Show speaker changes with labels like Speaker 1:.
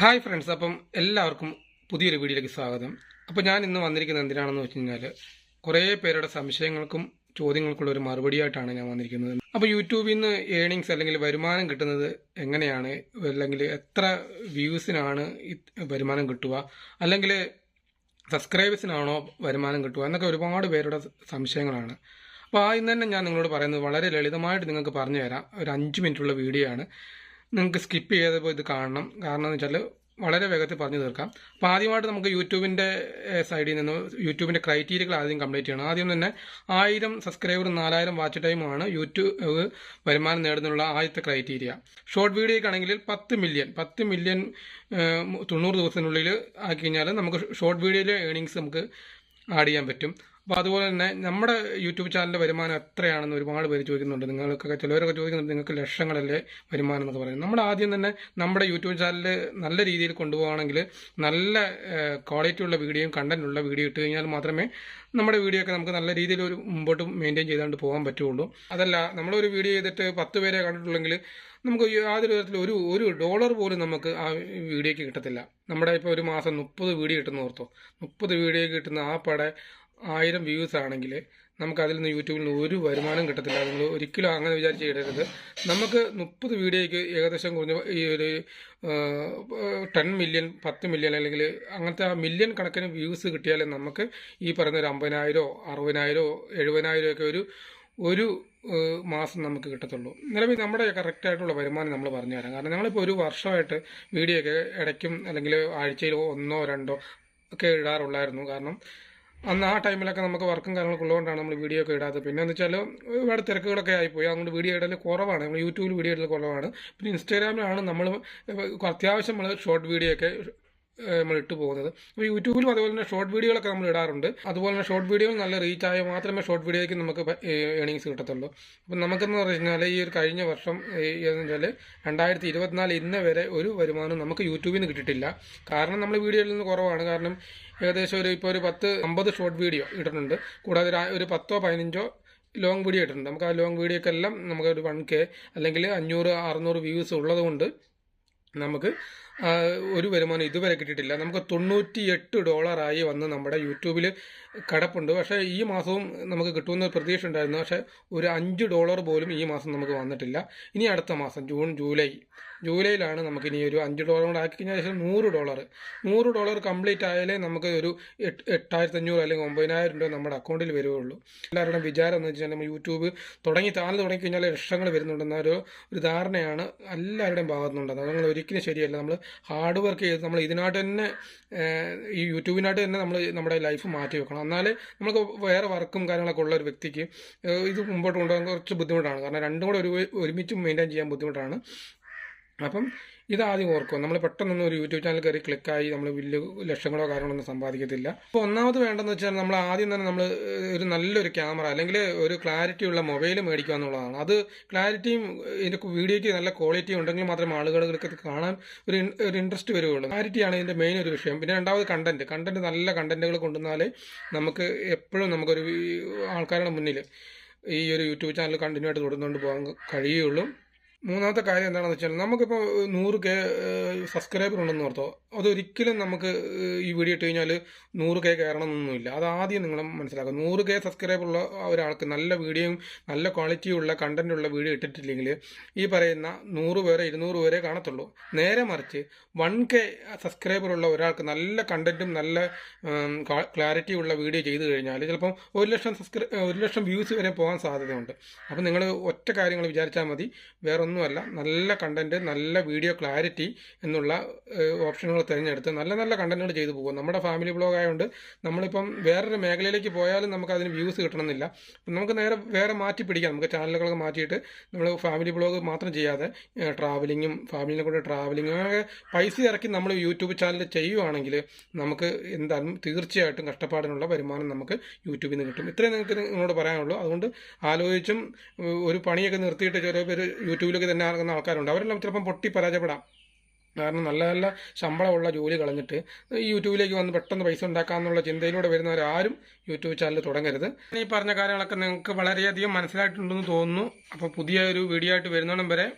Speaker 1: Hi friends അപ്പം എല്ലാവർക്കും പുതിയൊരു വീഡിയോയിലേക്ക് സ്വാഗതം. അപ്പോൾ ഞാൻ ഇന്ന് വന്നിരിക്കുന്നത് എന്തിനാണെന്ന് വെച്ച് കഴിഞ്ഞാൽ കുറേ പേരുടെ സംശയങ്ങൾക്കും ചോദ്യങ്ങൾക്കുള്ള ഒരു മറുപടിയായിട്ടാണ് ഞാൻ വന്നിരിക്കുന്നത്. അപ്പോൾ യൂട്യൂബിൽ നിന്ന് ഏണിങ്സ് അല്ലെങ്കിൽ വരുമാനം കിട്ടുന്നത് എങ്ങനെയാണ്? അല്ലെങ്കിൽ എത്ര വ്യൂസിനാണ് വരുമാനം കിട്ടുക? അല്ലെങ്കിൽ സബ്സ്ക്രൈബേഴ്സിനാണോ വരുമാനം കിട്ടുക? എന്നൊക്കെ ഒരുപാട് പേരുടെ സംശയങ്ങളാണ്. അപ്പോൾ ആ ഇന്ന് തന്നെ ഞാൻ നിങ്ങളോട് പറയുന്നത് വളരെ ലളിതമായിട്ട് നിങ്ങൾക്ക് പറഞ്ഞു തരാം ഒരു അഞ്ച് മിനിറ്റുള്ള വീഡിയോ ആണ് നിങ്ങൾക്ക് സ്കിപ്പ് ചെയ്ത് പോയി ഇത് കാണണം. കാരണം എന്ന് വെച്ചാൽ വളരെ വേഗത്തിൽ പറഞ്ഞു തീർക്കാം. അപ്പോൾ ആദ്യമായിട്ട് നമുക്ക് യൂട്യൂബിന്റെ സൈഡിൽ നിന്ന് യൂട്യൂബിന്റെ ക്രൈറ്റീരിയകൾ ആദ്യം കംപ്ലീറ്റ് ചെയ്യണം. ആദ്യം തന്നെ ആയിരം സബ്സ്ക്രൈബറും നാലായിരം വാച്ച് ടൈമാണ് യൂട്യൂബ് വരുമാനം നേടുന്നതിനുള്ള ആദ്യത്തെ ക്രൈറ്റീരിയ ഷോർട്ട് വീഡിയോക്കാണെങ്കിൽ പത്ത് മില്യൺ പത്ത് മില്യൺ തൊണ്ണൂറ് ദിവസത്തിനുള്ളിൽ ആക്കി കഴിഞ്ഞാൽ നമുക്ക് ഷോർട്ട് വീഡിയോയിലെ ഏണിങ്സ് നമുക്ക് ആഡ് ചെയ്യാൻ പറ്റും. അപ്പോൾ അതുപോലെ തന്നെ നമ്മുടെ യൂട്യൂബ് ചാനലിന്റെ വരുമാനം എത്രയാണെന്ന് ഒരുപാട് പേര് ചോദിക്കുന്നുണ്ട്. നിങ്ങൾക്കൊക്കെ ചിലവരൊക്കെ ചോദിക്കുന്നുണ്ട് നിങ്ങൾക്ക് ലക്ഷങ്ങളല്ലേ വരുമാനം എന്നൊക്കെ പറയുന്നത്. നമ്മൾ ആദ്യം തന്നെ നമ്മുടെ യൂട്യൂബ് ചാനൽ നല്ല രീതിയിൽ കൊണ്ടുപോകണമെങ്കിൽ നല്ല ക്വാളിറ്റി ഉള്ള വീഡിയോയും കണ്ടന്റ് ഉള്ള വീഡിയോ ഇട്ട് കഴിഞ്ഞാൽ മാത്രമേ നമ്മുടെ വീഡിയോ ഒക്കെ നമുക്ക് നല്ല രീതിയിൽ ഒരു മുമ്പോട്ട് മെയിന്റെയിൻ ചെയ്തുകൊണ്ട് പോകാൻ പറ്റുള്ളൂ അതല്ല നമ്മളൊരു വീഡിയോ ചെയ്തിട്ട് പത്ത് പേരെ കണ്ടിട്ടുള്ളെങ്കിൽ നമുക്ക് യാതൊരു വിധത്തിൽ ഒരു ഒരു ഡോളർ പോലും നമുക്ക് ആ വീഡിയോക്ക് കിട്ടത്തില്ല. നമ്മുടെ ഇപ്പോൾ ഒരു മാസം മുപ്പത് വീഡിയോ കിട്ടുന്ന ഓർത്തോ മുപ്പത് വീഡിയോ കിട്ടുന്ന ആ പട ആയിരം വ്യൂസ് ആണെങ്കിൽ നമുക്ക് അതിൽ നിന്ന് യൂട്യൂബിൽ നിന്ന് ഒരു വരുമാനം കിട്ടത്തില്ല. നിങ്ങൾ ഒരിക്കലും അങ്ങനെ വിചാരിച്ച് ഇടരുത് നമുക്ക് മുപ്പത് വീഡിയോയ്ക്ക് ഏകദേശം കുറഞ്ഞ ഈ ഒരു ടെൻ മില്യൺ പത്ത് മില്യൺ അല്ലെങ്കിൽ അങ്ങനത്തെ ആ മില്യൺ കണക്കിന് വ്യൂസ് കിട്ടിയാലേ നമുക്ക് ഈ പറയുന്ന ഒരു അമ്പതിനായിരോ അറുപതിനായിരോ എഴുപതിനായിരോ ഒക്കെ ഒരു ഒരു മാസം നമുക്ക് കിട്ടത്തുള്ളൂ. നിലവിൽ നമ്മുടെ കറക്റ്റായിട്ടുള്ള വരുമാനം നമ്മൾ പറഞ്ഞു തരാം. കാരണം ഞങ്ങളിപ്പോൾ ഒരു വർഷമായിട്ട് വീഡിയോ ഒക്കെ ഇടയ്ക്കും അല്ലെങ്കിൽ ആഴ്ചയിൽ ഒന്നോ രണ്ടോ ഒക്കെ ഇടാറുള്ളായിരുന്നു. കാരണം അന്ന് ആ ടൈമിലൊക്കെ നമുക്ക് വർക്കും കാര്യങ്ങളൊക്കെ ഉള്ളതുകൊണ്ടാണ് നമ്മൾ വീഡിയോ ഒക്കെ ഇടാത്തത്. പിന്നെ എന്ന് വെച്ചാൽ ഒരുപാട് തിരക്കുകളൊക്കെ ആയിപ്പോയി. അതുകൊണ്ട് വീഡിയോ ഇടൽ കുറവാണ്. നമ്മൾ യൂട്യൂബിൽ വീഡിയോ ഇടൽ കുറവാണ്. പിന്നെ ഇൻസ്റ്റാഗ്രാമിലാണ് നമ്മൾ അത്യാവശ്യം നമ്മൾ ഷോർട്ട് വീഡിയോ ഒക്കെ നമ്മൾ ഇട്ട് പോകുന്നത്. അപ്പോൾ യൂട്യൂബിലും അതുപോലെ തന്നെ ഷോർട്ട് വീഡിയോകളൊക്കെ നമ്മൾ ഇടാറുണ്ട്. അതുപോലെ തന്നെ ഷോർട്ട് വീഡിയോ നല്ല റീച്ച് ആയാൽ മാത്രമേ ഷോർട്ട് വീഡിയോയ്ക്ക് നമുക്ക് ഏണിങ്സ് കിട്ടത്തുള്ളൂ. അപ്പം നമുക്കെന്ന് പറഞ്ഞു കഴിഞ്ഞാൽ ഈ ഒരു കഴിഞ്ഞ വർഷം വെച്ചാൽ രണ്ടായിരത്തി ഇരുപത്തിനാല് ഇന്ന് വരെ ഒരു വരുമാനം നമുക്ക് യൂട്യൂബിൽ നിന്ന് കിട്ടിയിട്ടില്ല. കാരണം നമ്മൾ വീഡിയോയിൽ നിന്ന് കുറവാണ്. കാരണം ഏകദേശം ഒരു ഇപ്പോൾ ഒരു പത്ത് അമ്പത് ഷോർട്ട് വീഡിയോ ഇട്ടിട്ടുണ്ട്. കൂടാതെ ഒരു പത്തോ പതിനഞ്ചോ ലോങ് വീഡിയോ ഇട്ടിട്ടുണ്ട്. നമുക്ക് ആ ലോങ് വീഡിയോക്കെല്ലാം നമുക്ക് ഒരു വൺ കെ അല്ലെങ്കിൽ അഞ്ഞൂറ് അറുന്നൂറ് വ്യൂസ് ഉള്ളതുകൊണ്ട് നമുക്ക് ഒരു വരുമാനം ഇതുവരെ കിട്ടിയിട്ടില്ല. നമുക്ക് തൊണ്ണൂറ്റി എട്ട് ഡോളറായി വന്ന് നമ്മുടെ യൂട്യൂബിൽ കിടപ്പുണ്ട്. പക്ഷേ ഈ മാസവും നമുക്ക് കിട്ടുമെന്ന് പ്രതീക്ഷ ഉണ്ടായിരുന്നു. പക്ഷേ ഒരു അഞ്ച് ഡോളർ പോലും ഈ മാസം നമുക്ക് വന്നിട്ടില്ല. ഇനി അടുത്ത മാസം ജൂൺ ജൂലൈ ജൂലൈയിലാണ് നമുക്ക് ഇനി ഒരു അഞ്ച് ഡോളർ കൂടെ ആക്കി കഴിഞ്ഞാൽ ശേഷം നൂറ് ഡോളർ. നൂറ് ഡോളർ കംപ്ലീറ്റ് ആയാലേ നമുക്ക് ഒരു എട്ട് എട്ടായിരത്തി അഞ്ഞൂറ് അല്ലെങ്കിൽ ഒമ്പതിനായിരം രൂപ നമ്മുടെ അക്കൗണ്ടിൽ വരുവുള്ളൂ. എല്ലാവരുടെയും വിചാരം എന്ന് വെച്ചാൽ നമ്മൾ യൂട്യൂബ് തുടങ്ങി ചാനൽ തുടങ്ങി കഴിഞ്ഞാൽ ലക്ഷങ്ങൾ വരുന്നുണ്ടെന്ന ഒരു ഒരു ധാരണയാണ് എല്ലാവരുടെയും ഭാഗത്തുനിന്നുണ്ട് നമ്മൾ ഒരിക്കലും ശരിയല്ല. നമ്മൾ ഹാർഡ് വർക്ക് ചെയ്ത് നമ്മൾ ഇതിനായിട്ട് തന്നെ ഈ യൂട്യൂബിനായിട്ട് തന്നെ നമ്മൾ നമ്മുടെ ലൈഫ് മാറ്റി വെക്കണം. എന്നാലേ നമുക്ക് വേറെ വർക്കും കാര്യങ്ങളൊക്കെ ഉള്ള ഒരു വ്യക്തിക്ക് ഇത് മുമ്പോട്ട് കൊണ്ടുപോകാൻ കുറച്ച് ബുദ്ധിമുട്ടാണ്. കാരണം രണ്ടും കൂടെ ഒരു ഒരുമിച്ച് മെയിന്റെയിൻ ചെയ്യാൻ ബുദ്ധിമുട്ടാണ്. അപ്പം ഇതാദ്യം ഓർക്കും നമ്മൾ പെട്ടെന്നൊന്നും ഒരു യൂട്യൂബ് ചാനൽ കയറി ക്ലിക്കായി നമ്മൾ വലിയ ലക്ഷങ്ങളോ കാര്യങ്ങളൊന്നും സമ്പാദിക്കത്തില്ല. അപ്പോൾ ഒന്നാമത് വേണ്ടതെന്ന് വെച്ചാൽ നമ്മൾ ആദ്യം തന്നെ നമ്മൾ ഒരു നല്ലൊരു ക്യാമറ അല്ലെങ്കിൽ ഒരു ക്ലാരിറ്റി ഉള്ള മൊബൈൽ മേടിക്കുക എന്നുള്ളതാണ്. അത് ക്ലാരിറ്റിയും ഇതിന്റെ വീഡിയോയ്ക്ക് നല്ല ക്വാളിറ്റി ഉണ്ടെങ്കിൽ മാത്രമേ ആളുകൾക്ക് കാണാൻ ഒരു ഒരു ഇൻട്രസ്റ്റ് വരികയുള്ളൂ. ക്ലാരിറ്റിയാണ് ഇതിന്റെ മെയിൻ ഒരു വിഷയം. പിന്നെ രണ്ടാമത് കണ്ടന്റ്. കണ്ടന്റ് നല്ല കണ്ടന്റുകൾ കൊണ്ടുവന്നാലേ നമുക്ക് എപ്പോഴും നമുക്കൊരു ആൾക്കാരുടെ മുന്നിൽ ഈ ഒരു യൂട്യൂബ് ചാനൽ കണ്ടിന്യൂ ആയിട്ട് തുടർന്നുകൊണ്ട് പോകാൻ കഴിയുള്ളൂ മൂന്നാമത്തെ കാര്യം എന്താണെന്ന് വെച്ചാൽ നമുക്കിപ്പോൾ നൂറ് കെ സബ്സ്ക്രൈബർ ഉണ്ടെന്ന് ഓർത്തോ? അതൊരിക്കലും നമുക്ക് ഈ വീഡിയോ ഇട്ട് കഴിഞ്ഞാൽ നൂറ് കെ കയറണമെന്നൊന്നുമില്ല. അത് ആദ്യം നിങ്ങൾ മനസ്സിലാക്കുക. നൂറ് കെ സബ്സ്ക്രൈബർ ഉള്ള ഒരാൾക്ക് നല്ല വീഡിയോയും നല്ല ക്വാളിറ്റിയുള്ള ഉള്ള വീഡിയോ ഇട്ടിട്ടില്ലെങ്കിൽ ഈ പറയുന്ന നൂറ് പേരെ ഇരുന്നൂറ് പേരെ കാണത്തുള്ളൂ. നേരെ മറിച്ച് വൺ കെ സബ്സ്ക്രൈബർ ഉള്ള ഒരാൾക്ക് നല്ല കണ്ടന്റും നല്ല ക്ലാരിറ്റി ഉള്ള വീഡിയോ ചെയ്തു കഴിഞ്ഞാൽ ചിലപ്പം ഒരു ലക്ഷം സബ്സ്ക്രൈ ഒരു ലക്ഷം വ്യൂസ് വരെ പോകാൻ സാധ്യതയുണ്ട്. അപ്പം നിങ്ങൾ ഒറ്റ കാര്യങ്ങൾ വിചാരിച്ചാൽ മതി. വേറെ ഒന്നുമല്ല നല്ല കണ്ടന്റ് നല്ല വീഡിയോ ക്ലാരിറ്റി എന്നുള്ള ഓപ്ഷനുകൾ തിരഞ്ഞെടുത്ത് നല്ല നല്ല കണ്ടന്റുകൾ ചെയ്തു പോകും. നമ്മുടെ ഫാമിലി ബ്ലോഗ് ആയതുകൊണ്ട് നമ്മളിപ്പം വേറൊരു മേഖലയിലേക്ക് പോയാലും നമുക്ക് അതിന് വ്യൂസ് കിട്ടണമെന്നില്ല നമുക്ക് നേരെ വേറെ മാറ്റി പിടിക്കാം. നമുക്ക് ചാനലുകളൊക്കെ മാറ്റിയിട്ട് നമ്മൾ ഫാമിലി ബ്ലോഗ് മാത്രം ചെയ്യാതെ ട്രാവലിങ്ങും ഫാമിലിനെ കൂടെ ട്രാവലിങ്ങും അങ്ങനെ പൈസ ഇറക്കി നമ്മൾ യൂട്യൂബ് ചാനൽ ചെയ്യുവാണെങ്കിൽ നമുക്ക് എന്താണ് തീർച്ചയായിട്ടും കഷ്ടപ്പാടിനുള്ള വരുമാനം നമുക്ക് യൂട്യൂബിൽ നിന്ന് കിട്ടും. ഇത്രയും നിങ്ങൾക്ക് നിങ്ങളോട് പറയാനുള്ളൂ. അതുകൊണ്ട് ആലോചിച്ചും ഒരു പണിയൊക്കെ നിർത്തിയിട്ട് ചില പേര് യൂട്യൂബിലേക്ക് തന്നെ ഇറങ്ങുന്ന ആൾക്കാരുണ്ട്. അവരെല്ലാം ചിലപ്പം പൊട്ടി പരാജയപ്പെടാം. കാരണം നല്ല നല്ല ശമ്പളമുള്ള ജോലി കളഞ്ഞിട്ട് യൂട്യൂബിലേക്ക് വന്ന് പെട്ടെന്ന് പൈസ ഉണ്ടാക്കാമെന്നുള്ള ചിന്തയിലൂടെ വരുന്നവരാരും യൂട്യൂബ് ചാനൽ തുടങ്ങരുത്. ഈ പറഞ്ഞ കാര്യങ്ങളൊക്കെ നിങ്ങൾക്ക് വളരെയധികം മനസ്സിലായിട്ടുണ്ടെന്ന് തോന്നുന്നു. അപ്പോൾ പുതിയ ഒരു വീഡിയോ ആയിട്ട് വരുന്നോണം വരെ